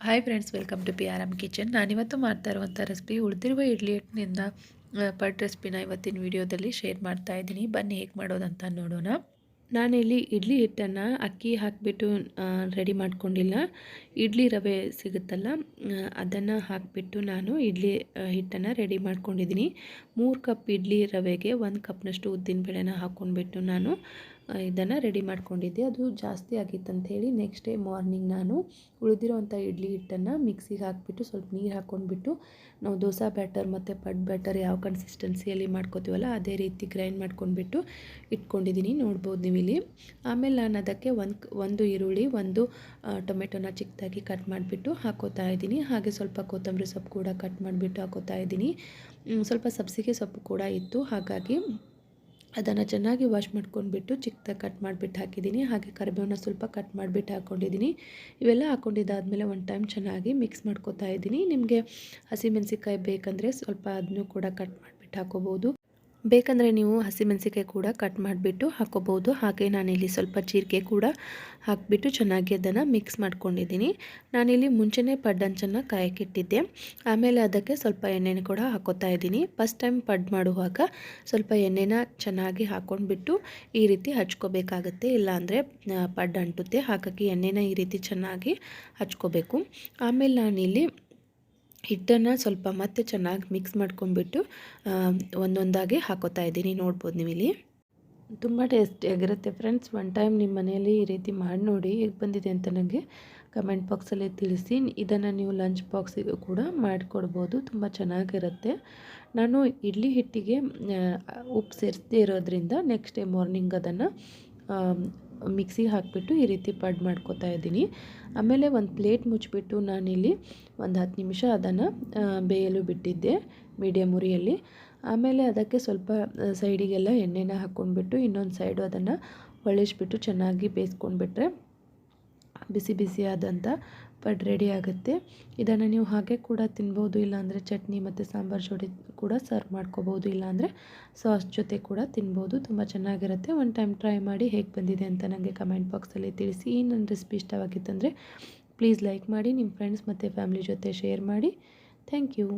Hi friends welcome to P R M kitchen ನಾನಿವತ್ತು ಮಾಡ್ತಾ ಇರುವಂಥ ರೆಸಿಪಿ ಉಳಿದಿರುವ ಇಡ್ಲಿ ಹಿಟ್ಟಿನಿಂದ ಪಡ್ ರೆಸಿಪಿನ ಇವತ್ತಿನ ವಿಡಿಯೋದಲ್ಲಿ ಶೇರ್ ಮಾಡ್ತಾ ಇದ್ದೀನಿ. ಬನ್ನಿ ಹೇಗೆ ಮಾಡೋದಂತ ನೋಡೋಣ. ನಾನಿಲ್ಲಿ ಇಡ್ಲಿ ಹಿಟ್ಟನ್ನು ಅಕ್ಕಿ ಹಾಕಿಬಿಟ್ಟು ರೆಡಿ ಮಾಡ್ಕೊಂಡಿಲ್ಲ. ಇಡ್ಲಿ ರವೆ ಸಿಗುತ್ತಲ್ಲ ಅದನ್ನು ಹಾಕಿಬಿಟ್ಟು ನಾನು ಇಡ್ಲಿ ಹಿಟ್ಟನ್ನು ರೆಡಿ ಮಾಡ್ಕೊಂಡಿದ್ದೀನಿ. ಮೂರು ಕಪ್ ಇಡ್ಲಿ ರವೆಗೆ, ಒಂದು ಕಪ್ನಷ್ಟು ಉದ್ದಿನ ಬೇಳೆನ ಹಾಕ್ಕೊಂಡ್ಬಿಟ್ಟು ನಾನು ಇದನ್ನು ರೆಡಿ ಮಾಡ್ಕೊಂಡಿದ್ದೆ. ಅದು ಜಾಸ್ತಿ ಆಗಿತ್ತು ಅಂತ ಹೇಳಿ ನೆಕ್ಸ್ಟ್ ಡೇ ಮಾರ್ನಿಂಗ್ ನಾನು ಉಳಿದಿರೋವಂಥ ಇಡ್ಲಿ ಹಿಟ್ಟನ್ನು ಮಿಕ್ಸಿಗೆ ಹಾಕಿಬಿಟ್ಟು ಸ್ವಲ್ಪ ನೀರು ಹಾಕ್ಕೊಂಡ್ಬಿಟ್ಟು ನಾವು ದೋಸೆ ಬ್ಯಾಟರ್ ಮತ್ತು ಪಡ್ ಬ್ಯಾಟರ್ ಯಾವ ಕನ್ಸಿಸ್ಟೆನ್ಸಿಯಲ್ಲಿ ಮಾಡ್ಕೋತೀವಲ್ಲ ಅದೇ ರೀತಿ ಗ್ರೈಂಡ್ ಮಾಡ್ಕೊಂಡ್ಬಿಟ್ಟು ಇಟ್ಕೊಂಡಿದ್ದೀನಿ. ನೋಡ್ಬೋದು ನೀವು ಇಲ್ಲಿ ಆಮೇಲೆ ನಾನು ಅದಕ್ಕೆ ಒಂದು ಒಂದು ಈರುಳ್ಳಿ, ಒಂದು ಟೊಮೆಟೊನ ಚಿಕ್ಕದಾಗಿ ಕಟ್ ಮಾಡಿಬಿಟ್ಟು ಹಾಕೋತಾ ಇದ್ದೀನಿ. ಹಾಗೆ ಸ್ವಲ್ಪ ಕೊತ್ತಂಬರಿ ಸೊಪ್ಪು ಕೂಡ ಕಟ್ ಮಾಡಿಬಿಟ್ಟು ಹಾಕೋತಾ ಇದ್ದೀನಿ. ಸ್ವಲ್ಪ ಸಬ್ಸಿಗೆ ಸೊಪ್ಪು ಕೂಡ ಇತ್ತು. ಹಾಗಾಗಿ ಅದನ್ನು ಚೆನ್ನಾಗಿ ವಾಶ್ ಮಾಡ್ಕೊಂಡ್ಬಿಟ್ಟು ಚಿಕ್ಕದಾಗಿ ಕಟ್ ಮಾಡಿಬಿಟ್ಟು ಹಾಕಿದ್ದೀನಿ. ಹಾಗೆ ಕರಿಬೇವನ್ನ ಸ್ವಲ್ಪ ಕಟ್ ಮಾಡಿಬಿಟ್ಟು ಹಾಕ್ಕೊಂಡಿದ್ದೀನಿ ಇವೆಲ್ಲ ಹಾಕ್ಕೊಂಡಿದ್ದಾದಮೇಲೆ ಒಂದು ಟೈಮ್ ಚೆನ್ನಾಗಿ ಮಿಕ್ಸ್ ಮಾಡ್ಕೊತಾ ಇದ್ದೀನಿ. ನಿಮಗೆ ಹಸಿಮೆಣಸಿಕಾಯಿ ಬೇಕಂದರೆ ಸ್ವಲ್ಪ ಅದನ್ನು ಕೂಡ ಕಟ್ ಮಾಡಿಬಿಟ್ಟು ಹಾಕೋಬೋದು. ಬೇಕಂದರೆ ನೀವು ಹಸಿಮೆಣಸಿಕಾಯಿ ಕೂಡ ಕಟ್ ಮಾಡಿಬಿಟ್ಟು ಹಾಕೋಬೋದು ಹಾಗೆ ನಾನಿಲ್ಲಿ ಸ್ವಲ್ಪ ಜೀರಿಗೆ ಕೂಡ ಹಾಕಿಬಿಟ್ಟು ಚೆನ್ನಾಗಿ ಅದನ್ನು ಮಿಕ್ಸ್ ಮಾಡ್ಕೊಂಡಿದ್ದೀನಿ. ನಾನಿಲ್ಲಿ ಮುಂಚೆನೇ ಪಡ್ಡಂಚನ್ನು ಕಾಯಕ್ಕಿಟ್ಟಿದ್ದೆ ಆಮೇಲೆ ಅದಕ್ಕೆ ಸ್ವಲ್ಪ ಎಣ್ಣೆನ ಕೂಡ ಹಾಕೋತಾ ಇದ್ದೀನಿ. ಫಸ್ಟ್ ಟೈಮ್ ಪಡ್ ಮಾಡುವಾಗ ಸ್ವಲ್ಪ ಎಣ್ಣೆನ ಚೆನ್ನಾಗಿ ಹಾಕ್ಕೊಂಡ್ಬಿಟ್ಟು ಈ ರೀತಿ ಹಚ್ಕೋಬೇಕಾಗತ್ತೆ. ಇಲ್ಲಾಂದರೆ ಪಡ್ ಅಂಟುತ್ತೆ. ಹಾಗಾಗಿ ಎಣ್ಣೆನ ಈ ರೀತಿ ಚೆನ್ನಾಗಿ ಹಚ್ಕೋಬೇಕು. ಆಮೇಲೆ ನಾನಿಲ್ಲಿ ಹಿಟ್ಟನ್ನು ಸ್ವಲ್ಪ ಮತ್ತೆ ಚೆನ್ನಾಗಿ ಮಿಕ್ಸ್ ಮಾಡ್ಕೊಂಡ್ಬಿಟ್ಟು ಒಂದೊಂದಾಗಿ ಹಾಕೋತಾ ಇದ್ದೀನಿ. ನೋಡ್ಬೋದು ನೀವು ಇಲ್ಲಿ ತುಂಬ ಟೇಸ್ಟಿಯಾಗಿರುತ್ತೆ ಫ್ರೆಂಡ್ಸ್. ಒನ್ ಟೈಮ್ ನಿಮ್ಮ ಮನೆಯಲ್ಲಿ ಈ ರೀತಿ ಮಾಡಿ ನೋಡಿ ಹೇಗೆ ಬಂದಿದೆ ಅಂತ ನನಗೆ ಕಮೆಂಟ್ ಬಾಕ್ಸಲ್ಲಿ ತಿಳಿಸಿ. ಇದನ್ನು ನೀವು ಲಂಚ್ ಬಾಕ್ಸಿಗೂ ಕೂಡ ಮಾಡಿಕೊಡ್ಬೋದು. ತುಂಬ ಚೆನ್ನಾಗಿರುತ್ತೆ. ನಾನು ಇಡ್ಲಿ ಹಿಟ್ಟಿಗೆ ಉಪ್ಪು ಸೇರಿಸದೇ ಇರೋದ್ರಿಂದ ನೆಕ್ಸ್ಟ್ ಡೇ ಮಾರ್ನಿಂಗ್ ಅದನ್ನು ಮಿಕ್ಸಿಗೆ ಹಾಕಿಬಿಟ್ಟು ಈ ರೀತಿ ಪಡ್ ಮಾಡ್ಕೊತಾ ಇದ್ದೀನಿ. ಆಮೇಲೆ ಒಂದು ಪ್ಲೇಟ್ ಮುಚ್ಚಿಬಿಟ್ಟು ನಾನಿಲ್ಲಿ ಒಂದು ಹತ್ತು ನಿಮಿಷ ಅದನ್ನು ಬೇಯಲು ಬಿಟ್ಟಿದ್ದೆ ಮೀಡಿಯಮ್ ಉರಿಯಲ್ಲಿ. ಆಮೇಲೆ ಅದಕ್ಕೆ ಸ್ವಲ್ಪ ಸೈಡಿಗೆಲ್ಲ ಎಣ್ಣೆನ ಹಾಕ್ಕೊಂಡ್ಬಿಟ್ಟು ಇನ್ನೊಂದು ಸೈಡು ಅದನ್ನು ಹೊಳಿಸ್ಬಿಟ್ಟು ಚೆನ್ನಾಗಿ ಬೇಯಿಸ್ಕೊಂಡ್ಬಿಟ್ರೆ ಬಿಸಿ ಬಿಸಿಯಾದಂಥ ಪಡ್ ರೆಡಿ ಆಗುತ್ತೆ. ಇದನ್ನು ನೀವು ಹಾಗೆ ಕೂಡ ತಿನ್ಬೋದು, ಇಲ್ಲಾಂದರೆ ಚಟ್ನಿ ಮತ್ತು ಸಾಂಬಾರು ಜೋಡಿ ಕೂಡ ಸರ್ವ್ ಮಾಡ್ಕೋಬೋದು, ಇಲ್ಲಾಂದರೆ ಸಾಸ್ ಜೊತೆ ಕೂಡ ತಿನ್ಬೋದು. ತುಂಬ ಚೆನ್ನಾಗಿರುತ್ತೆ. ಒನ್ ಟೈಮ್ ಟ್ರೈ ಮಾಡಿ ಹೇಗೆ ಬಂದಿದೆ ಅಂತ ನನಗೆ ಕಮೆಂಟ್ ಬಾಕ್ಸಲ್ಲಿ ತಿಳಿಸಿ. ಈ ನನ್ನ ರೆಸಿಪಿ ಇಷ್ಟವಾಗಿತ್ತಂದರೆ ಪ್ಲೀಸ್ ಲೈಕ್ ಮಾಡಿ ನಿಮ್ಮ ಫ್ರೆಂಡ್ಸ್ ಮತ್ತು ಫ್ಯಾಮಿಲಿ ಜೊತೆ ಶೇರ್ ಮಾಡಿ. Thank you